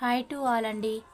Hi to all అండి.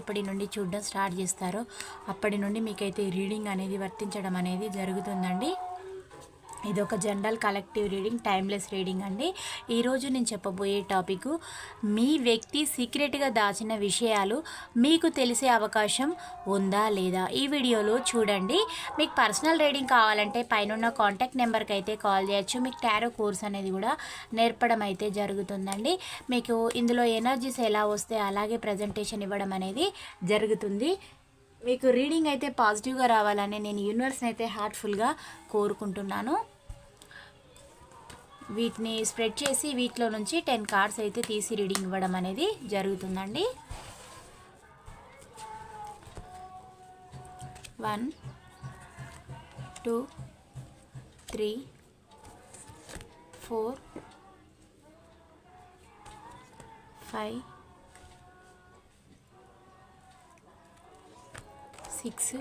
ఎప్పటి నుండి చూడడం స్టార్ట్ చేస్తారో అప్పటి నుండి మీకైతే రీడింగ్ అనేది వర్తించడం అనేది జరుగుతుందండి. ఇది ఒక general collective reading timeless reading అండి. ఈరోజు నేను చెప్పబోయే టాపిక్ మీ వ్యక్తి సీక్రెట్గా దాచిన విషయాలు మీకు తెలిసే అవకాశం ఉందా లేదా? ఈ వీడియోలో చూడండి. మీకు పర్సనల్ రీడింగ్ కావాలంటే పైన కాంటాక్ట్ నెంబర్కి అయితే కాల్ చేయొచ్చు. మీకు టారో కోర్స్ అనేది కూడా నేర్పడం అయితే జరుగుతుందండి. మీకు ఇందులో ఎనర్జీస్ ఎలా వస్తే అలాగే ప్రజెంటేషన్ ఇవ్వడం అనేది జరుగుతుంది. మీకు రీడింగ్ అయితే పాజిటివ్గా రావాలని నేను యూనివర్స్ని అయితే హార్ట్ఫుల్గా కోరుకుంటున్నాను. వీటిని స్ప్రెడ్ చేసి వీటిలో నుంచి టెన్ కార్డ్స్ అయితే తీసి రీడింగ్ ఇవ్వడం అనేది జరుగుతుందండి. One two three four five six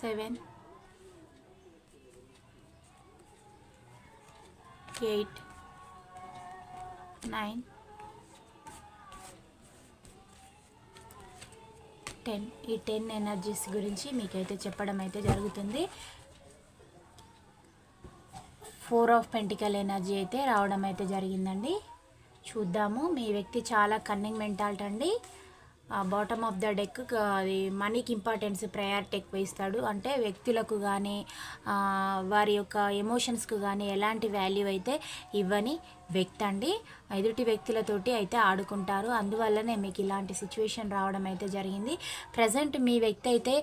seven eight nine ten ఈ టెన్ ఎనర్జీస్ గురించి మీకైతే చెప్పడం అయితే జరుగుతుంది. ఫోర్ ఆఫ్ పెంటికల్ ఎనర్జీ అయితే రావడం అయితే జరిగిందండి. చూద్దాము. మీ వ్యక్తి చాలా కన్నింగ్ మెంటాలిటీ అండి. బాటమ్ ఆఫ్ ద డెక్ అది మనీకి ఇంపార్టెన్స్ ప్రయారిటీ ఎక్కువ ఇస్తాడు అంటే వ్యక్తులకు కానీ వారి యొక్క ఎమోషన్స్కు కానీ ఎలాంటి వాల్యూ అయితే ఇవ్వని వ్యక్తి అండి ఎదుటి వ్యక్తులతోటి అయితే ఆడుకుంటారు. అందువల్లనే మీకు ఇలాంటి సిచ్యువేషన్ రావడం అయితే జరిగింది. ప్రజెంట్ మీ వ్యక్తి అయితే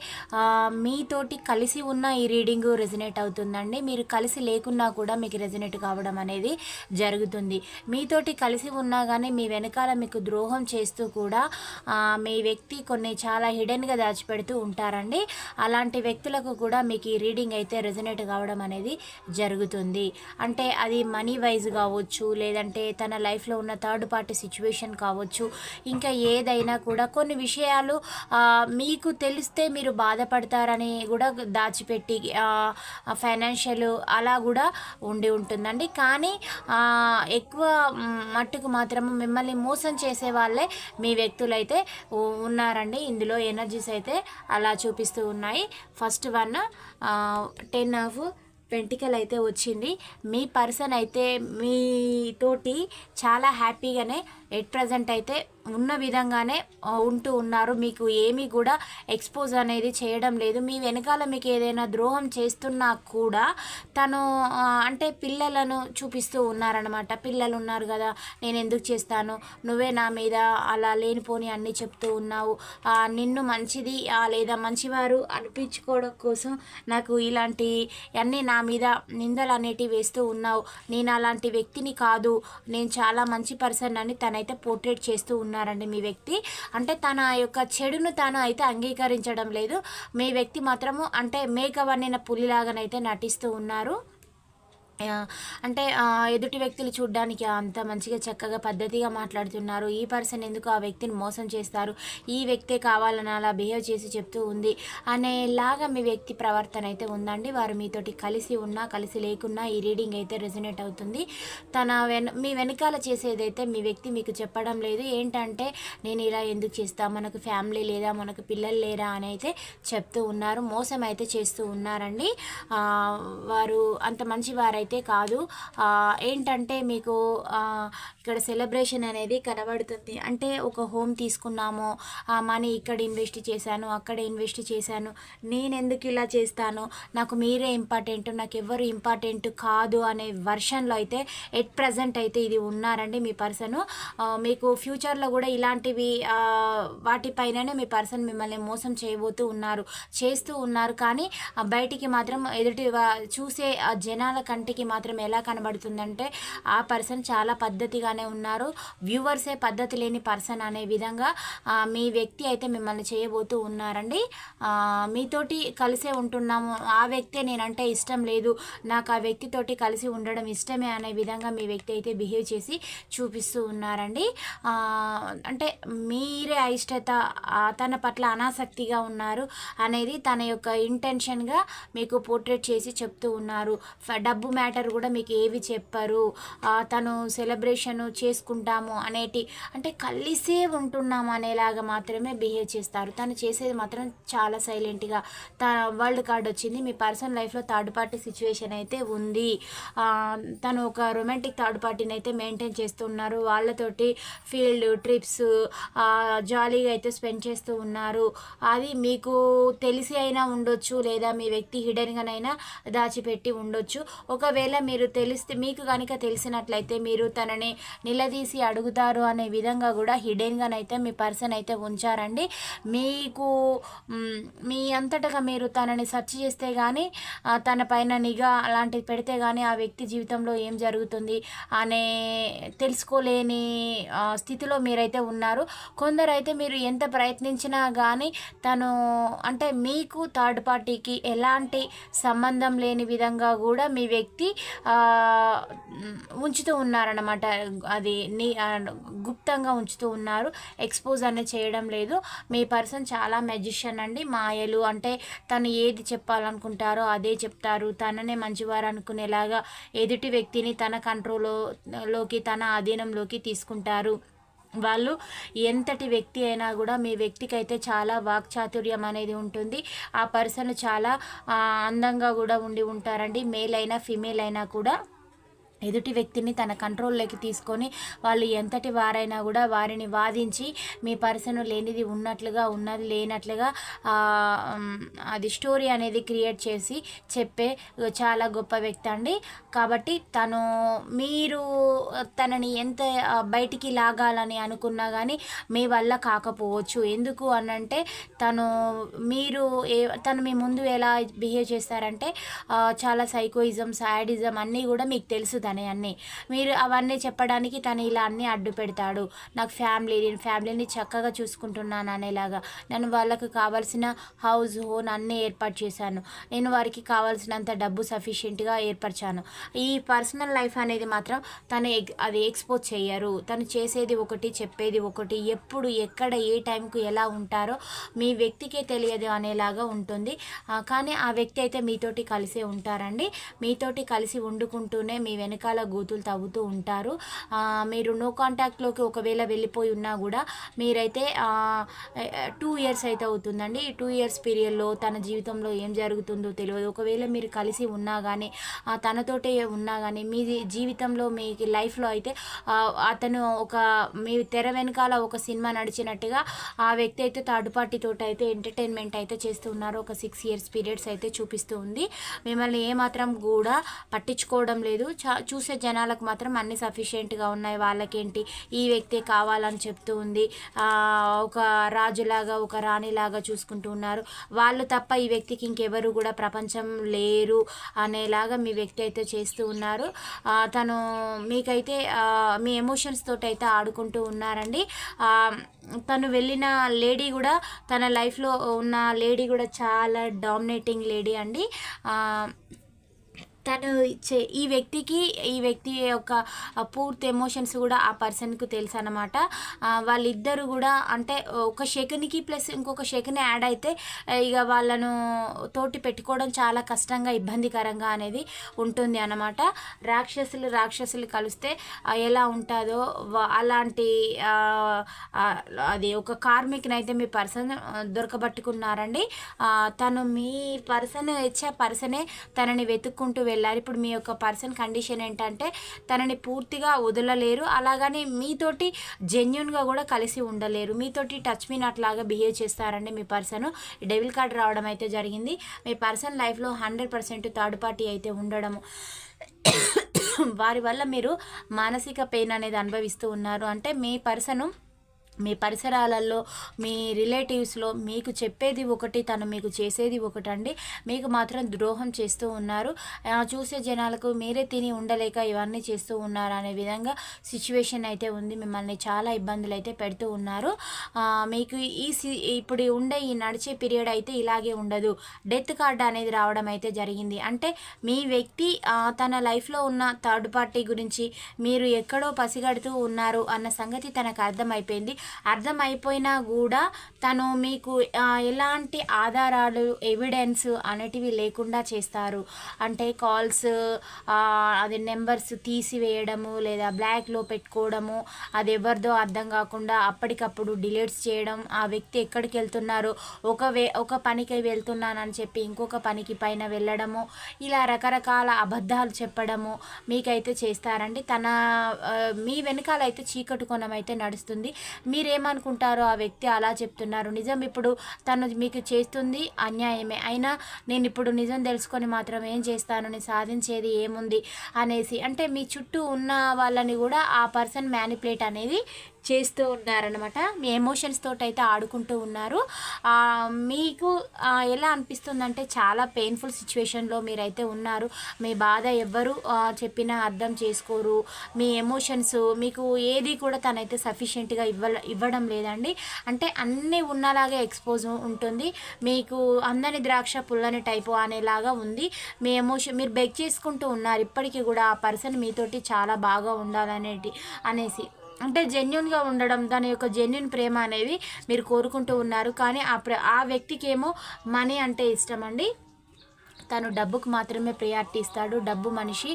మీతోటి కలిసి ఉన్న ఈ రీడింగ్ రెజినేట్ అవుతుందండి. మీరు కలిసి లేకున్నా కూడా మీకు రెజినేట్ కావడం అనేది జరుగుతుంది. మీతోటి కలిసి ఉన్నా కానీ మీ వెనకాల మీకు ద్రోహం చేస్తూ కూడా మీ వ్యక్తి కొన్ని చాలా హిడెన్గా దాచిపెడుతూ ఉంటారండి. అలాంటి వ్యక్తులకు కూడా మీకు ఈ రీడింగ్ అయితే రెజినేట్ కావడం అనేది జరుగుతుంది. అంటే అది మనీ వైజ్ కావచ్చు లేదంటే తన లైఫ్లో ఉన్న థర్డ్ పార్టీ సిచ్యువేషన్ కావచ్చు ఇంకా ఏదైనా కూడా కొన్ని విషయాలు మీకు తెలిస్తే మీరు బాధపడతారని కూడా దాచిపెట్టి ఫైనాన్షియల్ అలా కూడా ఉండి ఉంటుందండి. కానీ ఎక్కువ మట్టుకు మాత్రం మిమ్మల్ని మోసం చేసే వాళ్ళే మీ వ్యక్తులైతే ఉన్నారండి. ఇందులో ఎనర్జీస్ అయితే అలా చూపిస్తూ ఉన్నాయి. ఫస్ట్ వన్ టెన్ ఆఫ్ వెంటికలు అయితే వచ్చింది. మీ పర్సన్ అయితే మీతోటి చాలా హ్యాపీగానే ఎట్ ప్రజెంట్ అయితే ఉన్న విధంగానే ఉంటూ ఉన్నారు. మీకు ఏమీ కూడా ఎక్స్పోజ్ అనేది చేయడం లేదు. మీ వెనకాల మీకు ఏదైనా ద్రోహం చేస్తున్నా కూడా తను అంటే పిల్లలను చూపిస్తూ ఉన్నారనమాట పిల్లలు ఉన్నారు కదా నేను ఎందుకు చేస్తాను? నువ్వే నా మీద అలా లేనిపోని అన్నీ చెప్తూ ఉన్నావు. నిన్ను మంచిది లేదా మంచివారు అనిపించుకోవడం కోసం నాకు ఇలాంటి అన్నీ నా మీద నిందలు అనేటివి వేస్తూ ఉన్నావు. నేను అలాంటి వ్యక్తిని కాదు. నేను చాలా మంచి పర్సన్ అని తన అయితే పోర్ట్రేట్ చేస్తూ ఉన్నారండి మీ వ్యక్తి. అంటే తన యొక్క చెడును తాను అయితే అంగీకరించడం లేదు. మీ వ్యక్తి మాత్రము అంటే మేక మేకవన్నిన పులిలాగానైతే నటిస్తూ ఉన్నారు. అంటే ఎదుటి వ్యక్తులు చూడడానికి అంత మంచిగా చక్కగా పద్ధతిగా మాట్లాడుతున్నారు. ఈ పర్సన్ ఎందుకు ఆ వ్యక్తిని మోసం చేస్తారు? ఈ వ్యక్తే కావాలని అలా బిహేవ్ చేసి చెప్తూ ఉంది అనేలాగా మీ వ్యక్తి ప్రవర్తన అయితే ఉందండి. వారు మీతోటి కలిసి ఉన్నా కలిసి లేకున్నా ఈ రీడింగ్ అయితే రెజనేట్ అవుతుంది. తన వెన మీ వెనకాల చేసేదైతే మీ వ్యక్తి మీకు చెప్పడం లేదు. ఏంటంటే నేను ఇలా ఎందుకు చేస్తా? మనకు ఫ్యామిలీ లేదా మనకు పిల్లలు లేరా అని అయితే చెప్తూ ఉన్నారు. మోసం అయితే చేస్తూ ఉన్నారండి. వారు అంత మంచి వారైతే అయితే కాదు. ఏంటంటే మీకు ఇక్కడ సెలబ్రేషన్ అనేది కనబడుతుంది. అంటే ఒక హోమ్ తీసుకున్నాము. మనీ ఇక్కడ ఇన్వెస్ట్ చేశాను అక్కడ ఇన్వెస్ట్ చేశాను. నేను ఎందుకు ఇలా చేస్తాను? నాకు మీరే ఇంపార్టెంట్ నాకు ఎవరు ఇంపార్టెంట్ కాదు అనే వర్షన్లో అయితే ఎట్ ప్రజెంట్ అయితే ఇది ఉన్నారండి మీ పర్సన్. మీకు ఫ్యూచర్లో కూడా ఇలాంటివి వాటిపైననే మీ పర్సన్ మిమ్మల్ని మోసం చేయబోతూ ఉన్నారు చేస్తూ ఉన్నారు. కానీ బయటికి మాత్రం ఎదుటి చూసే జనాల కంటికి మనకి మాత్రం ఎలా కనబడుతుందంటే ఆ పర్సన్ చాలా పద్ధతిగానే ఉన్నారు. వ్యూవర్సే పద్ధతి లేని పర్సన్ అనే విధంగా మీ వ్యక్తి అయితే మిమ్మల్ని చేయబోతూ ఉన్నారండి. మీతోటి కలిసే ఉంటున్నాము. ఆ వ్యక్తే నేనంటే ఇష్టం లేదు. నాకు ఆ వ్యక్తితోటి కలిసి ఉండడం ఇష్టమే అనే విధంగా మీ వ్యక్తి అయితే బిహేవ్ చేసి చూపిస్తూ ఉన్నారండి. అంటే మీరే అయిష్టత తన పట్ల అనాసక్తిగా ఉన్నారు అనేది తన యొక్క ఇంటెన్షన్గా మీకు పోర్ట్రేట్ చేసి చెప్తూ ఉన్నారు. డబ్బు మ్యాటర్ కూడా మీకు ఏవి చెప్పరు. తను సెలబ్రేషన్ చేసుకుంటాము అనేటి అంటే కలిసే ఉంటున్నాము అనేలాగా మాత్రమే బిహేవ్ చేస్తారు. తను చేసేది మాత్రం చాలా సైలెంట్గా త వరల్డ్ కార్డ్ వచ్చింది. మీ పర్సనల్ లైఫ్లో థర్డ్ పార్టీ సిచ్యువేషన్ అయితే ఉంది. తను ఒక రొమాంటిక్ థర్డ్ పార్టీని అయితే మెయింటైన్ చేస్తున్నారు. వాళ్ళతోటి ఫీల్డ్ ట్రిప్స్ జాలీగా అయితే స్పెండ్ చేస్తూ ఉన్నారు. అది మీకు తెలిసి అయినా ఉండొచ్చు లేదా మీ వ్యక్తి హిడెన్గానైనా దాచిపెట్టి ఉండొచ్చు. ఒక ఒకవేళ మీరు తెలిస్తే మీకు కనుక తెలిసినట్లయితే మీరు తనని నిలదీసి అడుగుతారు అనే విధంగా కూడా హిడెన్గానైతే మీ పర్సన్ అయితే ఉంచారండి. మీకు మీ అంతటగా మీరు తనని సెర్చ్ చేస్తే కానీ తన పైన నిఘా అలాంటిది పెడితే కానీ ఆ వ్యక్తి జీవితంలో ఏం జరుగుతుంది అనే తెలుసుకోలేని స్థితిలో మీరైతే ఉన్నారు. కొందరైతే మీరు ఎంత ప్రయత్నించినా కానీ తను అంటే మీకు థర్డ్ పార్టీకి ఎలాంటి సంబంధం లేని విధంగా కూడా మీ వ్యక్తి వ్యక్తి ఉంచుతూ ఉన్నారన్నమాట. అది నీ గుప్తంగా ఉంచుతూ ఉన్నారు. ఎక్స్పోజ్ అనేది చేయడం లేదు. మీ పర్సన్ చాలా మెజిషియన్ అండి. మాయలు అంటే తను ఏది చెప్పాలనుకుంటారో అదే చెప్తారు. తననే మంచివారు అనుకునేలాగా ఎదుటి వ్యక్తిని తన కంట్రోల్లోకి తన అధీనంలోకి తీసుకుంటారు. వాళ్ళు ఎంతటి వ్యక్తి అయినా కూడా మీ వ్యక్తికి అయితే చాలా వాక్చాతుర్యం అనేది ఉంటుంది. ఆ పర్సన్ చాలా అందంగా కూడా ఉండి ఉంటారండి. మేల్ అయినా ఫిమేల్ అయినా కూడా ఎదుటి వ్యక్తిని తన కంట్రోల్లోకి తీసుకొని వాళ్ళు ఎంతటి వారైనా కూడా వారిని వాదించి మీ పర్సన్ లేనిది ఉన్నట్లుగా ఉన్నది లేనట్లుగా అది స్టోరీ అనేది క్రియేట్ చేసి చెప్పే చాలా గొప్ప వ్యక్తి అండి. కాబట్టి తను మీరు తనని ఎంత బయటికి లాగాలని అనుకున్నా కానీ మీ వల్ల కాకపోవచ్చు. ఎందుకు అనంటే తను మీరు ఏ తను మీ ముందు ఎలా బిహేవ్ చేస్తారంటే చాలా సైకోయిజం సాడిజం అన్నీ కూడా మీకు తెలుసు తనే అన్నీ. మీరు అవన్నీ చెప్పడానికి తను ఇలా అన్నీ అడ్డు పెడతాడు. నాకు ఫ్యామిలీ నేను ఫ్యామిలీని చక్కగా చూసుకుంటున్నాను అనేలాగా. నేను వాళ్ళకు కావాల్సిన హౌస్ హోన్ అన్నీ ఏర్పాటు చేశాను. నేను వారికి కావాల్సినంత డబ్బు సఫిషియెంట్గా ఏర్పరిచాను. ఈ పర్సనల్ లైఫ్ అనేది మాత్రం తను అది ఎక్స్పోజ్ చేయరు. తను చేసేది ఒకటి చెప్పేది ఒకటి ఎప్పుడు ఎక్కడ ఏ టైంకు ఎలా ఉంటారో మీ వ్యక్తికే తెలియదు అనేలాగా ఉంటుంది. కానీ ఆ వ్యక్తి అయితే మీతోటి కలిసే ఉంటారండి. మీతోటి కలిసి వండుకుంటూనే మీ వెనకాల గోతులు తవ్వుతూ ఉంటారు. మీరు నో కాంటాక్ట్లోకి ఒకవేళ వెళ్ళిపోయి ఉన్నా కూడా మీరైతే టూ ఇయర్స్ అయితే అవుతుందండి. ఈ టూ ఇయర్స్ పీరియడ్లో తన జీవితంలో ఏం జరుగుతుందో తెలియదు. ఒకవేళ మీరు కలిసి ఉన్నా కానీ తనతోటే ఉన్నా కానీ మీ జీవితంలో మీ లైఫ్లో అయితే అతను ఒక మీ తెర వెనకాల ఒక సినిమా నడిచినట్టుగా ఆ వ్యక్తి అయితే థర్డ్ పార్టీ అయితే ఎంటర్టైన్మెంట్ అయితే చేస్తూ ఉన్నారు. ఒక సిక్స్ ఇయర్స్ పీరియడ్స్ అయితే చూపిస్తూ ఉంది. మిమ్మల్ని ఏమాత్రం కూడా పట్టించుకోవడం లేదు. చా చూసే జనాలకు మాత్రం అన్ని సఫిషియెంట్గా ఉన్నాయి. వాళ్ళకేంటి? ఈ వ్యక్తే కావాలని చెప్తూ ఉంది. ఒక రాజులాగా ఒక రాణిలాగా చూసుకుంటూ ఉన్నారు. వాళ్ళు తప్ప ఈ వ్యక్తికి ఇంకెవరు కూడా ప్రపంచం లేరు అనేలాగా మీ వ్యక్తి అయితే చేస్తూ ఉన్నారు. తను మీకైతే మీ ఎమోషన్స్ తోటి అయితే ఆడుకుంటూ ఉన్నారండి. తను వెళ్ళిన లేడీ కూడా తన లైఫ్లో ఉన్న లేడీ కూడా చాలా డామినేటింగ్ లేడీ అండి. తను ఇచ్చే ఈ వ్యక్తికి ఈ వ్యక్తి యొక్క పూర్తి ఎమోషన్స్ కూడా ఆ పర్సన్కు తెలుసు అనమాట వాళ్ళిద్దరు కూడా అంటే ఒక సెకండ్కి ప్లస్ ఇంకొక సెకండ్ యాడ్ అయితే ఇక వాళ్ళను తోటి పెట్టుకోవడం చాలా కష్టంగా ఇబ్బందికరంగా అనేది ఉంటుంది అన్నమాట. రాక్షసులు రాక్షసులు కలిస్తే ఎలా ఉంటుందో అలాంటి అది ఒక కార్మిక్ని అయితే మీ పర్సన్ దొరకబట్టుకున్నారండి. తను మీ పర్సన్ ఇచ్చే పర్సనే తనని వెతుక్కుంటూ వెళ్ళారు. ఇప్పుడు మీ యొక్క పర్సన్ కండిషన్ ఏంటంటే తనని పూర్తిగా వదలలేరు. అలాగని మీతోటి జెన్యున్గా కూడా కలిసి ఉండలేరు. మీతోటి టచ్ మీ అట్లాగా బిహేవ్ చేస్తారండి మీ పర్సన్. డెవిల్ కార్డ్ రావడం అయితే జరిగింది. మీ పర్సన్ లైఫ్లో హండ్రెడ్ పర్సెంట్ థర్డ్ పార్టీ అయితే ఉండడము. వారి వల్ల మీరు మానసిక పెయిన్ అనేది అనుభవిస్తూ ఉన్నారు. అంటే మీ పర్సను మీ పరిసరాలలో మీ రిలేటివ్స్లో మీకు చెప్పేది ఒకటి తను మీకు చేసేది ఒకటి అండి మీకు మాత్రం ద్రోహం చేస్తూ ఉన్నారు. చూసే జనాలకు మీరే తిని ఉండలేక ఇవన్నీ చేస్తూ ఉన్నారు అనే విధంగా సిచ్యువేషన్ అయితే ఉంది. మిమ్మల్ని చాలా ఇబ్బందులు అయితే పెడుతూ ఉన్నారు. మీకు ఈ సి- ఇప్పుడు ఉండే ఈ నడిచే పీరియడ్ అయితే ఇలాగే ఉండదు. డెత్ కార్డ్ అనేది రావడం అయితే జరిగింది. అంటే మీ వ్యక్తి తన లైఫ్లో ఉన్న థర్డ్ పార్టీ గురించి మీరు ఎక్కడో పసిగడుతూ ఉన్నారు అన్న సంగతి తనకు అర్థమైపోయింది. అర్థమైపోయినా కూడా తను మీకు ఎలాంటి ఆధారాలు ఎవిడెన్స్ అనేటివి లేకుండా చేస్తారు. అంటే కాల్స్ అది నెంబర్స్ తీసివేయడము లేదా బ్లాక్లో పెట్టుకోవడము అది ఎవరిదో అర్థం కాకుండా అప్పటికప్పుడు డిలీట్స్ చేయడం ఆ వ్యక్తి ఎక్కడికి వెళ్తున్నారు ఒక వే ఒక పనికి వెళ్తున్నానని చెప్పి ఇంకొక పనికి పైన వెళ్ళడము ఇలా రకరకాల అబద్ధాలు చెప్పడము మీకైతే చేస్తారండి. తన మీ వెనకాల అయితే చీకటి కొనం అయితే నడుస్తుంది. మీరేమనుకుంటారో ఆ వ్యక్తి అలా చెప్తున్నారు. నిజం ఇప్పుడు తను మీకు చేస్తుంది అన్యాయమే. అయినా నేను ఇప్పుడు నిజం తెలుసుకొని మాత్రం ఏం చేస్తాను నేను సాధించేది ఏముంది అనేసి. అంటే మీ చుట్టూ ఉన్న వాళ్ళని కూడా ఆ పర్సన్ మ్యానిపులేట్ అనేది చేస్తూ ఉన్నారనమాట మీ ఎమోషన్స్ తోటి అయితే ఆడుకుంటూ ఉన్నారు. మీకు ఎలా అనిపిస్తుందంటే చాలా పెయిన్ఫుల్ సిచ్యువేషన్లో మీరైతే ఉన్నారు. మీ బాధ ఎవ్వరు చెప్పినా అర్థం చేసుకోరు. మీ ఎమోషన్స్ మీకు ఏది కూడా తనైతే సఫిషియెంట్గా ఇవ్వ ఇవ్వడం లేదండి. అంటే అన్నీ ఉన్నలాగే ఎక్స్పోజ్ ఉంటుంది. మీకు అందని ద్రాక్ష పుల్లని టైపు అనేలాగా ఉంది. మీ ఎమోషన్ మీరు బెగ్ చేసుకుంటూ ఉన్నారు. ఇప్పటికీ కూడా ఆ పర్సన్ మీతోటి చాలా బాగా ఉండాలనేటి అనేసి. అంటే జెన్యున్గా ఉండడం దాని యొక్క జెన్యున్ ప్రేమ అనేది మీరు కోరుకుంటూ ఉన్నారు. కానీ ఆ ప్ర ఆ వ్యక్తికి ఏమో మనీ అంటే ఇష్టం అండి. తను డబ్బుకు మాత్రమే ప్రయారిటీ ఇస్తాడు. డబ్బు మనిషి.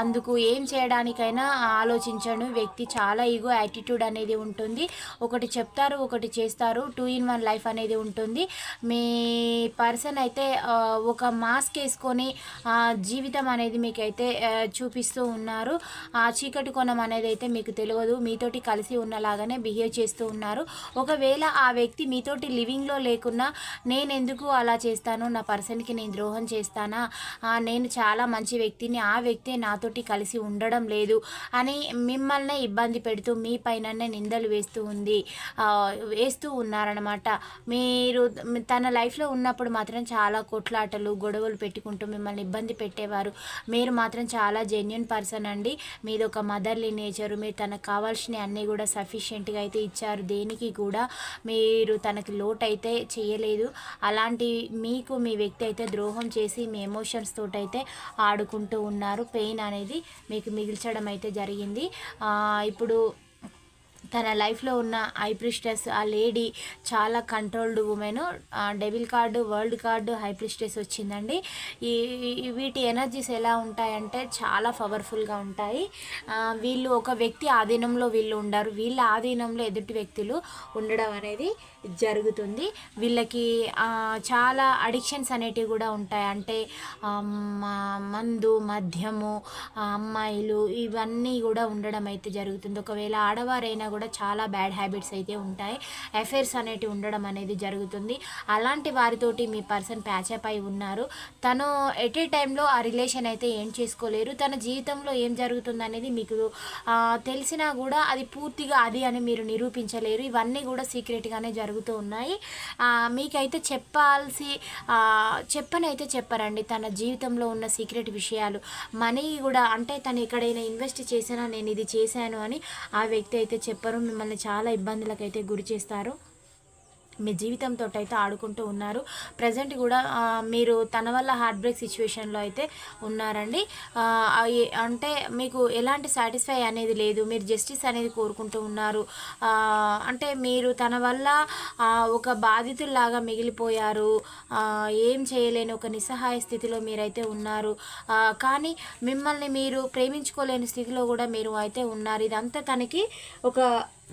అందుకు ఏం చేయడానికైనా ఆలోచించను. వ్యక్తి చాలా ఈగో యాటిట్యూడ్ అనేది ఉంటుంది. ఒకటి చెప్తారు ఒకటి చేస్తారు. టూ ఇన్ వన్ లైఫ్ అనేది ఉంటుంది. మీ పర్సన్ అయితే ఒక మాస్క్ వేసుకొని జీవితం అనేది మీకైతే చూపిస్తూ ఉన్నారు. ఆ చీకటి కొనం అనేది అయితే మీకు తెలియదు. మీతోటి కలిసి ఉన్నలాగానే బిహేవ్ చేస్తూ ఉన్నారు. ఒకవేళ ఆ వ్యక్తి మీతోటి లివింగ్లో లేకున్నా నేను ఎందుకు అలా చేస్తాను? నా పర్సన్కి నేను ద్రోహం చేస్తాను. తన నేను చాలా మంచి వ్యక్తిని ఆ వ్యక్తి నాతోటి కలిసి ఉండడం లేదు అని మిమ్మల్ని ఇబ్బంది పెడుతూ మీ పైననే నిందలు వేస్తూ ఉంది. వేస్తూ ఉన్నారనమాట మీరు తన లైఫ్లో ఉన్నప్పుడు మాత్రం చాలా కొట్లాటలు గొడవలు పెట్టుకుంటూ మిమ్మల్ని ఇబ్బంది పెట్టేవారు. మీరు మాత్రం చాలా జెన్యున్ పర్సన్ అండి. మీది ఒక మదర్లీ నేచరు మీరు తనకు కావాల్సిన అన్నీ కూడా సఫిషియెంట్గా అయితే ఇచ్చారు. దేనికి కూడా మీరు తనకి లోటు అయితే చేయలేదు. అలాంటి మీకు మీ వ్యక్తి అయితే ద్రోహం చేసి మీ ఎమోషన్స్ తోటైతే అయితే ఆడుకుంటూ ఉన్నారు. పెయిన్ అనేది మీకు మిగిల్చడం అయితే జరిగింది. ఇప్పుడు తన లైఫ్లో ఉన్న హైప్రిస్టెస్ ఆ లేడీ చాలా controlled woman devil card world card high priestess వచ్చిందండి. ఈ వీటి ఎనర్జీస్ ఎలా ఉంటాయంటే చాలా పవర్ఫుల్గా ఉంటాయి. వీళ్ళు ఒక వ్యక్తి ఆధీనంలో వీళ్ళు ఉండరు. వీళ్ళ ఆధీనంలో ఎదుటి వ్యక్తులు ఉండడం అనేది జరుగుతుంది. వీళ్ళకి చాలా అడిక్షన్స్ అనేటివి కూడా ఉంటాయి. అంటే మందు మద్యము అమ్మాయిలు ఇవన్నీ కూడా ఉండడం అయితే జరుగుతుంది. ఒకవేళ ఆడవారైనా కూడా చాలా బ్యాడ్ హ్యాబిట్స్ అయితే ఉంటాయి. అఫైర్స్ అనేటివి ఉండడం అనేది జరుగుతుంది. అలాంటి వారితోటి మీ పర్సన్ ప్యాచప్ అయి ఉన్నారు. తను ఎట్ ఏ టైంలో ఆ రిలేషన్ అయితే ఏం చేసుకోలేరు. తన జీవితంలో ఏం జరుగుతుంది అనేది మీకు తెలిసినా కూడా అది పూర్తిగా అది అని మీరు నిరూపించలేరు. ఇవన్నీ కూడా సీక్రెట్గానే జరుగుతూ ఉన్నాయి. మీకైతే చెప్పాల్సి చెప్పని చెప్పనైతే చెప్పారండి. తన జీవితంలో ఉన్న సీక్రెట్ విషయాలు. మనీ కూడా అంటే తను ఎక్కడైనా ఇన్వెస్ట్ చేసినా నేను ఇది చేశాను అని ఆ వ్యక్తి అయితే చెప్పరు. మిమ్మల్ని చాలా ఇబ్బందులకు అయితే గురి చేస్తారు. మీ జీవితంతో అయితే ఆడుకుంటూ ఉన్నారు. ప్రజెంట్ కూడా మీరు తన వల్ల హార్ట్ బ్రేక్ సిచ్యువేషన్లో అయితే ఉన్నారండి. అంటే మీకు ఎలాంటి సాటిస్ఫై అనేది లేదు. మీరు జస్టిస్ అనేది కోరుకుంటూ ఉన్నారు. అంటే మీరు తన వల్ల ఒక బాధితుల్లాగా మిగిలిపోయారు. ఏం చేయలేని ఒక నిస్సహాయ స్థితిలో మీరైతే ఉన్నారు. కానీ మిమ్మల్ని మీరు ప్రేమించుకోలేని స్థితిలో కూడా మీరు అయితే ఉన్నారు. ఇదంతా తనకి ఒక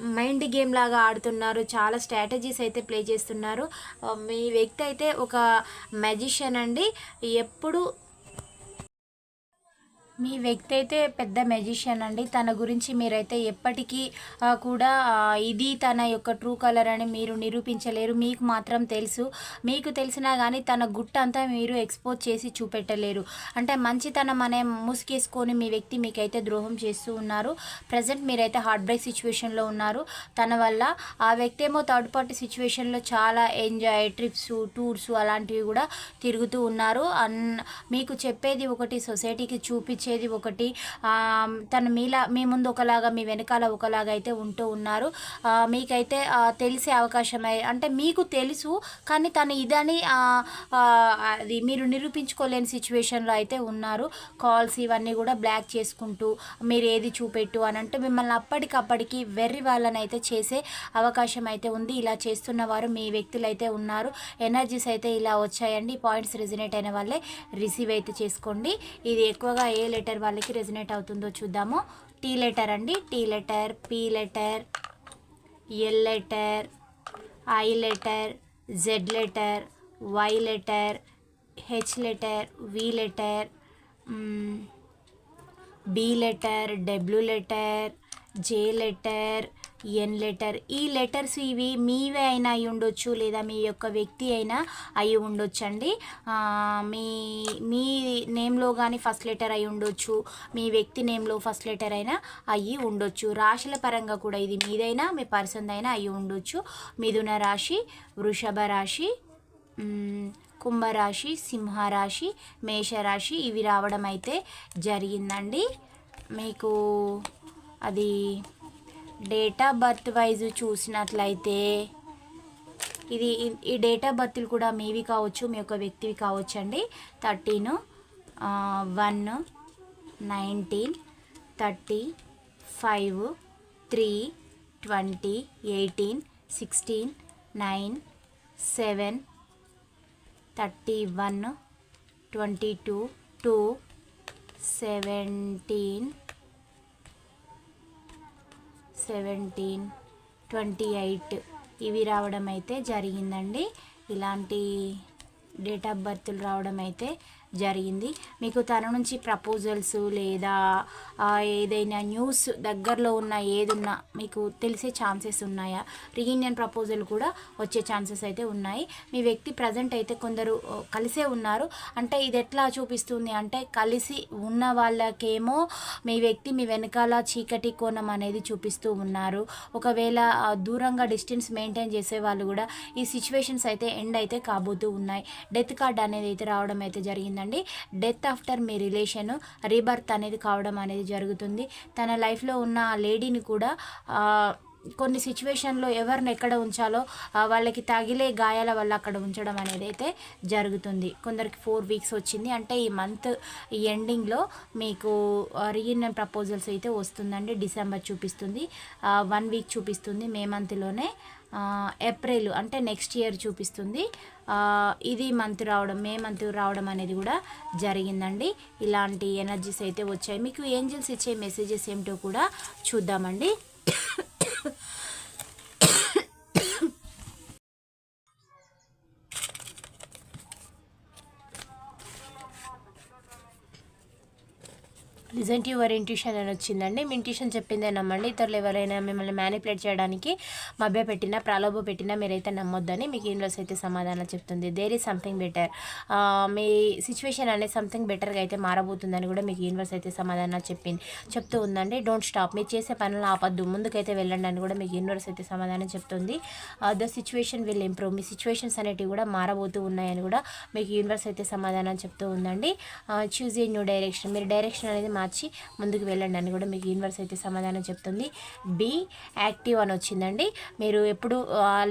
మైండ్ గేమ్ లాగా ఆడుతున్నారు. చాలా స్ట్రాటజీస్ అయితే ప్లే చేస్తున్నారు. మీ వ్యక్తి అయితే ఒక మెజిషియన్ అండి. ఎప్పుడు మీ వ్యక్తి అయితే పెద్ద మెజిషియన్ అండి. తన గురించి మీరైతే ఎప్పటికీ కూడా ఇది తన యొక్క ట్రూ కలర్ అని మీరు నిరూపించలేరు. మీకు మాత్రం తెలుసు. మీకు తెలిసినా కానీ తన గుట్ట అంతా మీరు ఎక్స్పోజ్ చేసి చూపెట్టలేరు. అంటే మంచితనం అనే ముసుగేసుకొని మీ వ్యక్తి మీకైతే ద్రోహం చేస్తూ ఉన్నారు. ప్రజెంట్ మీరైతే హార్ట్ బ్రేక్ సిచ్యువేషన్లో ఉన్నారు. తన వల్ల ఆ వ్యక్తి ఏమో థర్డ్ పార్టీ సిచ్యువేషన్లో చాలా ఎంజాయ్ ట్రిప్స్ టూర్స్ అలాంటివి కూడా తిరుగుతూ ఉన్నారు. అన్ మీకు చెప్పేది ఒకటి సొసైటీకి చూపించేది ఒకటి. తను మీలా మీ ముందు ఒకలాగా మీ వెనకాల ఒకలాగా అయితే ఉంటూ ఉన్నారు. మీకైతే తెలిసే అవకాశం అంటే మీకు తెలుసు కానీ తను ఇదని అది మీరు నిరూపించుకోలేని సిచ్యువేషన్లో అయితే ఉన్నారు. కాల్స్ ఇవన్నీ కూడా బ్లాక్ చేసుకుంటూ మీరు ఏది చూపెట్టు అని అంటే మిమ్మల్ని అప్పటికప్పటికి వెర్రి వాళ్ళని అయితే చేసే అవకాశం అయితే ఉంది. ఇలా చేస్తున్న వారు మీ వ్యక్తులు అయితే ఉన్నారు. ఎనర్జీస్ అయితే ఇలా వచ్చాయండి. పాయింట్స్ రెజినేట్ అయిన వాళ్ళే రిసీవ్ అయితే చేసుకోండి. ఇది ఎక్కువగా ఏ లెటర్ వాళ్ళకి రెజినేట్ అవుతుందో చూద్దాము. టీ లెటర్ అండి. T letter P letter L letter I letter Z letter Y letter H letter V letter B letter W letter J letter N letter E letters ఇవి మీవే అయినా అయి ఉండొచ్చు లేదా మీ యొక్క వ్యక్తి అయినా అయి ఉండొచ్చు అండి మీ మీ నేమ్లో కానీ ఫస్ట్ లెటర్ అయి ఉండొచ్చు మీ వ్యక్తి నేమ్లో ఫస్ట్ లెటర్ అయినా అయ్యి ఉండొచ్చు. రాశుల పరంగా కూడా ఇది మీదైనా మీ పర్సన్ అయినా అయి ఉండొచ్చు. మిథున రాశి వృషభ రాశి కుంభరాశి సింహరాశి మేషరాశి ఇవి రావడం అయితే జరిగిందండి. మీకు అది డేట్ ఆఫ్ బర్త్ వైజ్ చూసినట్లయితే ఇది ఈ డేట్ ఆఫ్ బర్త్లు కూడా మీవి కావచ్చు మీ యొక్క వ్యక్తివి కావచ్చు అండి thirteen one nineteen thirty five three twenty eighteen sixteen nine seven thirty one twenty two two seventeen seventeen twenty eight ఇవి రావడం అయితే జరిగిందండి. ఇలాంటి డేట్ ఆఫ్ బర్త్లు రావడం అయితే జరిగింది. మీకు తన నుంచి ప్రపోజల్స్ లేదా ఏదైనా న్యూస్ దగ్గరలో ఉన్న ఏదున్నా మీకు తెలిసే ఛాన్సెస్ ఉన్నాయా? రీయూనియన్ ప్రపోజల్ కూడా వచ్చే ఛాన్సెస్ అయితే ఉన్నాయి. మీ వ్యక్తి ప్రజెంట్ అయితే కొందరు కలిసే ఉన్నారు. అంటే ఇది ఎట్లా చూపిస్తుంది అంటే కలిసి ఉన్న వాళ్ళకేమో మీ వ్యక్తి మీ వెనకాల చీకటి కోణం అనేది చూపిస్తూ ఉన్నారు. ఒకవేళ దూరంగా డిస్టెన్స్ మెయింటైన్ చేసే వాళ్ళు కూడా ఈ సిచ్యువేషన్స్ అయితే ఎండ్ అయితే కాబోతూ ఉన్నాయి. డెత్ కార్డ్ అనేది అయితే రావడం అయితే జరిగిందండి. డెత్ ఆఫ్టర్ మీ రిలేషన్ రీబర్త్ అనేది కావడం అనేది జరుగుతుంది. తన లైఫ్లో ఉన్న ఆ లేడీని కూడా కొన్ని సిచ్యువేషన్లో ఎవరిని ఎక్కడ ఉంచాలో వాళ్ళకి తగిలే గాయాల వల్ల అక్కడ ఉంచడం అనేది అయితే జరుగుతుంది. కొందరికి ఫోర్ వీక్స్ వచ్చింది. అంటే ఈ మంత్ ఈ ఎండింగ్లో మీకు రీయూనియన్ ప్రపోజల్స్ అయితే వస్తుందండి. డిసెంబర్ చూపిస్తుంది. వన్ వీక్ చూపిస్తుంది. మే మంత్లోనే ఏప్రిల్ అంటే నెక్స్ట్ ఇయర్ చూపిస్తుంది. ఇది మంత్ రావడం మే మంత్ రావడం అనేది కూడా జరిగిందండి. ఇలాంటి ఎనర్జీస్ అయితే వచ్చాయి. మీకు ఏంజల్స్ ఇచ్చే మెసేజెస్ ఏమిటో కూడా చూద్దామండి. లిజన్ యువర్ ఇంట్యూషన్ అని వచ్చిందండి. మీ ఇంట్యూషన్ చెప్పిందే నమ్మండి. ఇతరులు ఎవరైనా మిమ్మల్ని మ్యానిపులేట్ చేయడానికి మభ్య పెట్టినా ప్రలోభ పెట్టినా మీరైతే నమ్మొద్దని మీకు యూనివర్స్ అయితే సమాధానం చెప్తుంది. There is something better. Me situation అనేది సంథింగ్ బెటర్గా అయితే మారబోతుందని కూడా మీకు యూనివర్స్ అయితే సమాధానం చెప్పింది చెప్తూ ఉందండి. Don't stop. మీరు చేసే పనులు ఆపద్దు. ముందుకైతే వెళ్ళండి అని కూడా మీకు యూనివర్స్ అయితే సమాధానం చెప్తుంది. The situation will improve. Me situations అనేటివి కూడా మారబోతూ ఉన్నాయని కూడా మీకు యూనివర్స్ అయితే సమాధానం చెప్తూ ఉందండి. Choose a new direction. మీరు డైరెక్షన్ అనేది మార్చి వచ్చి ముందుకు వెళ్ళండి అని కూడా మీకు యూనివర్స్ అయితే సమాధానం చెప్తుంది. బి యాక్టివ్ అని వచ్చిందండి. మీరు ఎప్పుడు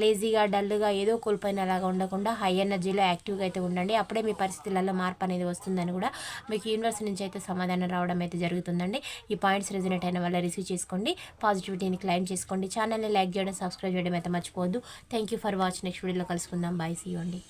లేజీగా డల్గా ఏదో కోల్పోయినలాగా ఉండకుండా హై ఎనర్జీలో యాక్టివ్గా అయితే ఉండండి. అప్పుడే మీ పరిస్థితులలో మార్పు అనేది వస్తుందని కూడా మీకు యూనివర్స్ నుంచి అయితే సమాధానం రావడం అయితే జరుగుతుందండి. ఈ పాయింట్స్ రెజినేట్ అయిన వల్ల రిసీవ్ చేసుకోండి. పాజిటివిటీని క్లైమ్ చేసుకోండి. ఛానల్ని లైక్ చేయడం సబ్స్క్రైబ్ చేయడం అయితే మర్చిపోవద్దు. Thank you for watch next వీడియోలో కలుసుకుందాం. బాయ్ సీ అండి.